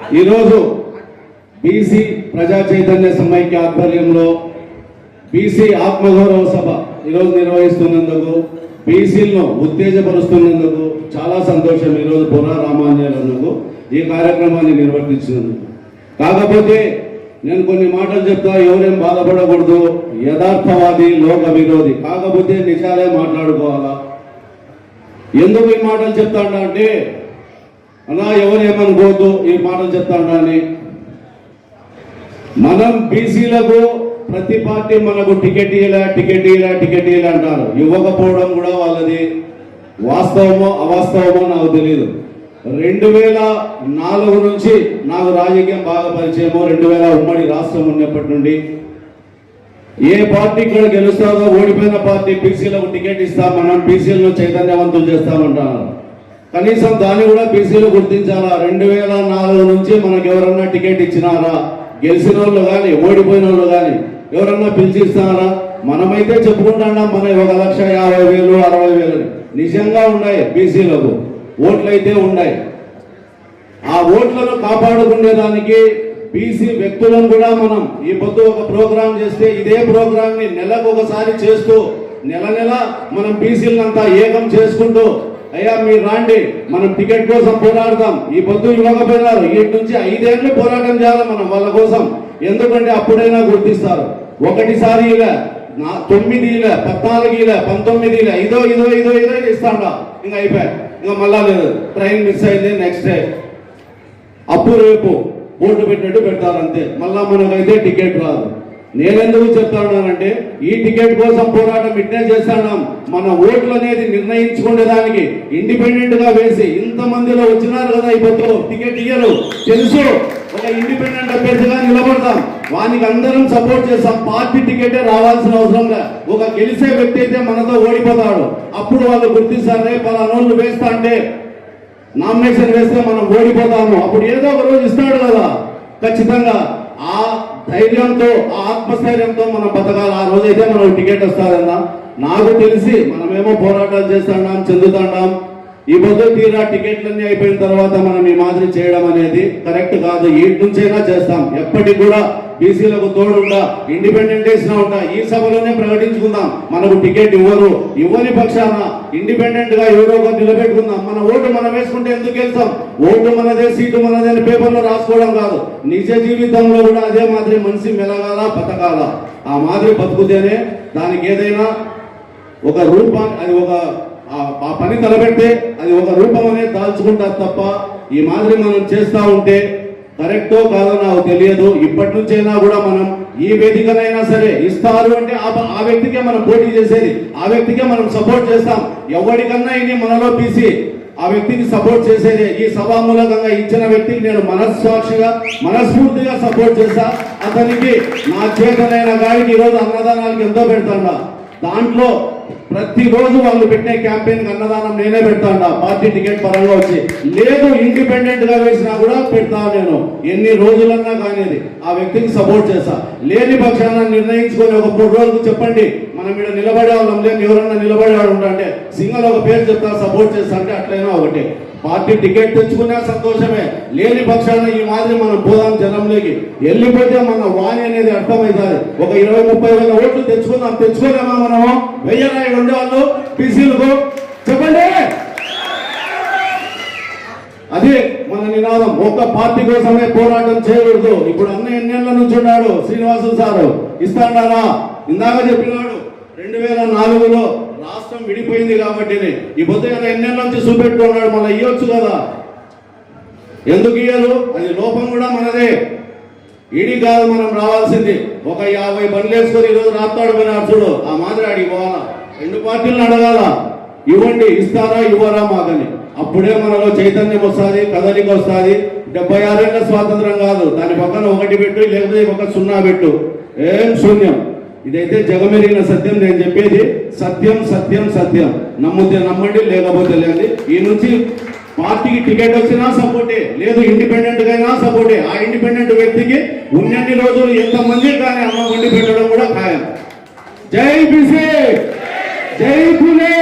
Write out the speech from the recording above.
ఈరోజు బీసీ ప్రజా చైతన్య సమైక్య ఆధ్వర్యంలో బీసీ ఆత్మగౌరవ సభ ఈరోజు నిర్వహిస్తున్నందుకు బీసీలను ఉత్తేజపరుస్తున్నందుకు చాలా సంతోషం ఈరోజు బుర్రా రామాంజనేయులకు ఈ కార్యక్రమాన్ని నిర్వర్తించినందుకు. కాకపోతే నేను కొన్ని మాటలు చెప్తా ఎవరేం బాధపడకూడదు. యథార్థవాది లోక విరోధి. కాకపోతే నిజాలే మాట్లాడుకోవాలా? ఎందుకు ఈ మాటలు చెప్తాడా అంటే అలా ఎవరేమనుకోవద్దు ఈ మాటలు చెప్తాడా అని మనం బీసీలకు ప్రతి పార్టీ మనకు టికెట్ ఇయ్యలే టికెట్ ఇలా టికెట్ ఇలా అంటారు. ఇవ్వకపోవడం కూడా వాళ్ళది వాస్తవమో అవాస్తవమో నాకు తెలియదు రెండు వేల నాలుగు నుంచి నాకు రాజకీయం బాగా పరిచయము రెండు వేల ఉమ్మడి రాష్ట్రం ఉన్నప్పటి నుండి ఏ పార్టీ ఇక్కడ గెలుస్తారో ఓడిపోయిన పార్టీ బీసీలకు టికెట్ ఇస్తాం మనం బీసీలను చైతన్యవంతం చేస్తామంటున్నారు కనీసం దాన్ని కూడా బీసీలు గుర్తించాలా? రెండు వేల నాలుగు నుంచి మనకు ఎవరన్నా టికెట్ ఇచ్చినారా? గెలిచిన వాళ్ళు కానీ ఓడిపోయిన వాళ్ళు కానీ ఎవరన్నా పిలిచిస్తారా? మనమైతే చెప్పుకుంటున్నాం మన ఒక లక్ష యాభై వేలు అరవై వేలు. నిజంగా ఉన్నాయి బీసీలకు. ఓట్లు అయితే ఉన్నాయి. ఆ ఓట్లను కాపాడుకునేదానికి బీసీ వ్యక్తులను కూడా మనం ఈ పొద్దు ఒక ప్రోగ్రాం చేస్తే ఇదే ప్రోగ్రామ్ని నెలకు ఒకసారి చేస్తూ నెల నెల మనం బీసీలంతా ఏకం చేసుకుంటూ అయ్యా మీరు రాండి. మనం టికెట్ కోసం పోరాడదాం ఈ పొద్దు ఇవ్వకపోయినారు ఇటు నుంచి ఐదేళ్ళు పోరాటం చేయాలి మనం వాళ్ళ కోసం. ఎందుకంటే అప్పుడైనా గుర్తిస్తారు. ఒకటిసారి ఇలా నా తొమ్మిది ఇలా పద్నాలుగు ఇలా పంతొమ్మిది ఇలా ఇదో ఇదో ఇదో ఇదో ఇస్తాడా. ఇంకా అయిపోయా. ఇంకా మళ్ళా లేదు. ట్రైన్ మిస్ అయింది నెక్స్ట్ డే అప్పు రేపు బోర్డు పెట్టినట్టు పెడతారు అంతే. మళ్ళా మనకైతే టికెట్ రాదు. నేనెందుకు చెప్తానంటే ఈ టికెట్ కోసం పోరాటం ఇట్నే చేస్తున్నాం. మన ఓట్లు అనేది నిర్ణయించుకునే దానికి ఇండిపెండెంట్గా వేసి ఇంత మందిలో వచ్చినారు కదా ఇప్పుడు టికెట్ ఇయ్యరు. తెలుసు. ఒక ఇండిపెండెంట్ అభ్యర్థిగా నిలబడతాం. వానికి అందరం సపోర్ట్ చేస్తాం. పార్టీ టికెటే రావాల్సిన అవసరం లే. ఒక గెలిచే వ్యక్తి అయితే మనతో ఓడిపోతాడు. అప్పుడు వాళ్ళు గుర్తిస్తారు రే పలానోళ్ళు వేస్తా అంటే నామినేషన్ వేస్తే మనం ఓడిపోతాము. అప్పుడు ఏదో ఒక రోజు ఇస్తాడు కదా. ఖచ్చితంగా ఆ ధైర్యంతో ఆ ఆత్మస్థైర్యంతో మనం బతకాలి. ఆ రోజు అయితే మనం టికెట్ వస్తారన్నా నాకు తెలిసి మనమేమో పోరాటాలు చేస్తాం చెందుతాం ఈ పొద్దు తీరా టికెట్లన్నీ అయిపోయిన తర్వాత మనం ఈ మాదిరి చేయడం అనేది కరెక్ట్ కాదు. ఈ నుంచైనా చేస్తాం. ఎప్పటికి కూడా బీసీలకు తోడుండా ఇండిపెండెంట్ డేస్ ఉంటా ఈ సభలోనే ప్రకటించుకుందాం. మనకు టికెట్ ఇవ్వరు. ఇవ్వని పక్షాన ఇండిపెండెంట్గా ఎవరో ఒకరు నిలబెట్టుకుందాం. మన ఓటు మనం వేసుకుంటే ఎందుకు వెళ్తాం ఓటు మనదే సీటు మనదే అని పేపర్లో రాసుకోవడం కాదు. నిజ జీవితంలో కూడా అదే మాదిరి మనిషి మెలగాల బతకాల. ఆ మాదిరి బతుకుతేనే దానికి ఏదైనా ఒక రూపా అది ఒక ఆ- పని తలపెడితే అది ఒక రూపంలోనే దాల్చుకుంటారు తప్ప ఈ మాదిరి మనం చేస్తూ ఉంటే కరెక్టో కాదో నాకు తెలియదు. ఇప్పటి నుంచైనా కూడా మనం ఈ వేదికనైనా సరే ఇస్తారు అంటే ఆ వ్యక్తికే మనం పోటీ చేసేది. ఆ వ్యక్తికే మనం సపోర్ట్ చేస్తాం. ఎవరికన్నా ఇది మనలో పీసి ఆ వ్యక్తికి సపోర్ట్ చేసేది. ఈ సభామూలకంగా ఇచ్చిన వ్యక్తికి నేను మనస్సాక్షిగా మనస్ఫూర్తిగా సపోర్ట్ చేస్తా. అతనికి నా చేతనైన గాడికి ఈరోజు అన్నదానానికి ఎంతో పెడతాడా దాంట్లో ప్రతిరోజు వాళ్ళు పెట్టే క్యాంపెయిన్ అన్నదానం నేనే పెడతాడా. పార్టీ టికెట్ పరంగా వచ్చి. లేదు ఇండిపెండెంట్గా వేసినా కూడా పెడతా నేను. ఎన్ని రోజులన్నా కానీ ఆ వ్యక్తికి సపోర్ట్ చేస్తా. లేని పక్షాన నిర్ణయించుకొని ఒక మూడు రోజులు చెప్పండి. మనం ఇక్కడ నిలబడే వాళ్ళం లేదు ఎవరన్నా నిలబడేవాడు ఉంటా అంటే సింగల్ ఒక పేరు చెప్తా సపోర్ట్ చేస్తా అంటే అట్లయినా ఒకటి. పార్టీ టికెట్ తెచ్చుకున్నా సంతోషమే. లేని పక్షాన ఈ మాదిరి మనం పోదాం జనంలోకి వెళ్ళిపోతే మన వాణి అనేది అర్థమవుతుంది. ఒక ఇరవై ముప్పై వేల ఓట్లు తెచ్చుకుందాం తెచ్చుకోలేమా మనము? వెయ్యి నాయుడు ఉండేవాళ్ళు పీసీలకు చెప్పండి. అదే మన నినాదం ఒక్క పార్టీ కోసమే పోరాటం చేయకూడదు. ఇప్పుడు అన్న ఎన్నేళ్ళ నుంచి ఉన్నాడు శ్రీనివాసు సారు. ఇస్తాడారా? ఇందాక చెప్పినాడు రెండు వేల నాలుగులో రాష్ట్రం విడిపోయింది కాబట్టి ఈ పొద్దు కదా ఎన్నేళ్ళ నుంచి చూపెట్టుకున్నాడు మళ్ళీ ఇవ్వచ్చు కదా? ఎందుకు ఇయ్యరు? అది లోపం కూడా మనదే. ఈడి కాదు మనం రావాల్సింది. ఒక యాభై బండ్లు వేసుకొని ఈరోజు రాస్తాడు పోయిన చూడు ఆ మాదిరి ఆడికి పోవాలా? రెండు పార్టీలను అడగాల? ఇవ్వండి ఇస్తారా ఇవ్వరా మాకని? అప్పుడే మనలో చైతన్యం వస్తుంది కదలిక వస్తుంది. డెబ్బై ఆరేళ్ళ స్వాతంత్రం కాదు. దాని పక్కన ఒకటి పెట్టు లేకపోతే ఒక సున్నా పెట్టు. ఏం శూన్యం? ఇదైతే జగమెరిగిన సత్యం నేను చెప్పేది. సత్యం సత్యం సత్యం. నమ్మితే నమ్మండి లేకపోతే లేదు ఈ నుంచి పార్టీకి టికెట్ వచ్చినా సపోర్టే లేదు ఇండిపెండెంట్ అయినా సపోర్టే. ఆ ఇండిపెండెంట్ వ్యక్తికి ఉన్నన్ని రోజులు ఎంత మంది కానీ అమ్మ వండి పెట్టడం కూడా ఖాయం. జై బీసీ! జై పులే